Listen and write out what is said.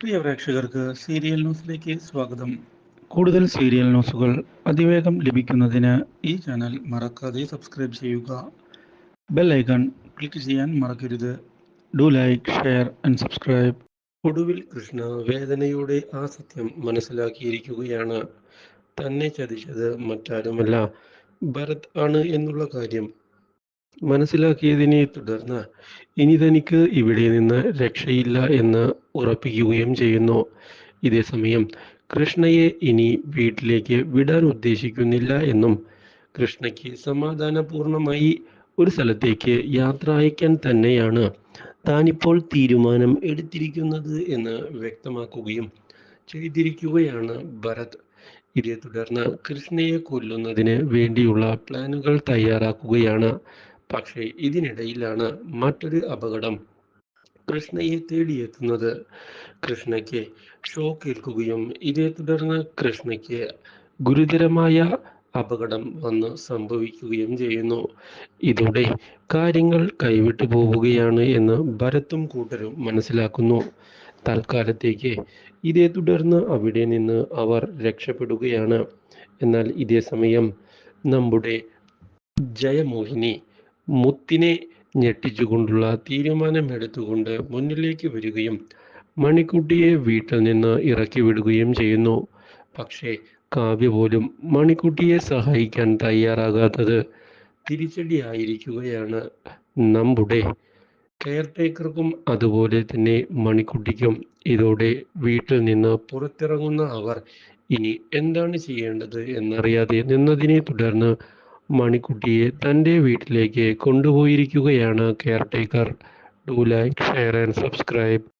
പ്രിയ പ്രേക്ഷകർക്ക് സീരിയൽ ന്യൂസിലേക്ക് സ്വാഗതം. കൂടുതൽ സീരിയൽ ന്യൂസുകൾ അതിവേഗം ലഭിക്കുന്നതിന് ഈ ചാനൽ മറക്കാതെ സബ്സ്ക്രൈബ് ചെയ്യുക. ബെൽ ഐക്കൺ ക്ലിക്ക് ചെയ്യാൻ മറക്കരുത്. Do like share and subscribe. ഒടുവിൽ കൃഷ്ണ വേദനയുടെ ആ സത്യം മനസ്സിലാക്കിയിരിക്കുകയാണ്. തന്നെ ചതിച്ചത് മറ്റാരുമല്ല. ഭരത് ആണ് എന്നുള്ള കാര്യം മനസ്സിലാക്കിയതിനെ തുടർന്ന് ഇനി തനിക്ക് ഇവിടെ നിന്ന് രക്ഷയില്ല എന്ന് ഉറപ്പിക്കുകയും ചെയ്യുന്നു. ഇതേസമയം കൃഷ്ണയെ ഇനി വീട്ടിലേക്ക് വിടാൻ ഉദ്ദേശിക്കുന്നില്ല എന്നും കൃഷ്ണയ്ക്ക് സമാധാനപൂർണമായി ഒരു സ്ഥലത്തേക്ക് യാത്ര അയക്കാൻ തന്നെയാണ് താനിപ്പോൾ തീരുമാനം എടുത്തിരിക്കുന്നത് എന്ന് വ്യക്തമാക്കുകയും ചെയ്തിരിക്കുകയാണ് ഭരത്. ഇതേ തുടർന്ന് കൃഷ്ണയെ കൊല്ലുന്നതിന് വേണ്ടിയുള്ള പ്ലാനുകൾ തയ്യാറാക്കുകയാണ് പക്ഷേ ഇതിനിടയിലാണ് മറ്റൊരു അപകടം. കൃഷ്ണയെ തേടിയെത്തുന്നത്. കൃഷ്ണയ്ക്ക് ഷോക്കേൽക്കുകയും ഇതേ തുടർന്ന് കൃഷ്ണയ്ക്ക് ഗുരുതരമായ അപകടം വന്ന് സംഭവിക്കുകയും ചെയ്യുന്നു. ഇതോടെ കാര്യങ്ങൾ കൈവിട്ടു പോവുകയാണ് എന്ന് ഭരത്തും കൂട്ടരും മനസ്സിലാക്കുന്നു. തൽക്കാലത്തേക്ക് ഇതേ തുടർന്ന് അവിടെ നിന്ന് അവർ രക്ഷപ്പെടുകയാണ്. എന്നാൽ ഇതേ സമയം നമ്മുടെ ജയമോഹിനി മുത്തിനെ ഞെട്ടിച്ചുകൊണ്ടുള്ള തീരുമാനമെടുത്തുകൊണ്ട് മുന്നിലേക്ക് വരികയും മണിക്കുട്ടിയെ വീട്ടിൽ നിന്ന് ഇറക്കി വിടുകയും ചെയ്യുന്നു. പക്ഷേ കാവ്യ പോലും മണിക്കുട്ടിയെ സഹായിക്കാൻ തയ്യാറാകാത്തത് തിരിച്ചടിയായിരിക്കുകയാണ്. നമ്മുടെ കെയർ ടേക്കർക്കും അതുപോലെ തന്നെ മണിക്കുട്ടിക്കും ഇതോടെ വീട്ടിൽ നിന്ന് പുറത്തിറങ്ങുന്ന അവർ ഇനി എന്താണ് ചെയ്യേണ്ടത് എന്നറിയാതെ നിന്നതിനെ തുടർന്ന് മണിക്കുട്ടിയെ തന്റെ വീട്ടിലേക്ക് കൊണ്ടുപോയിരിക്കുകയാണ് caretaker do like share and subscribe.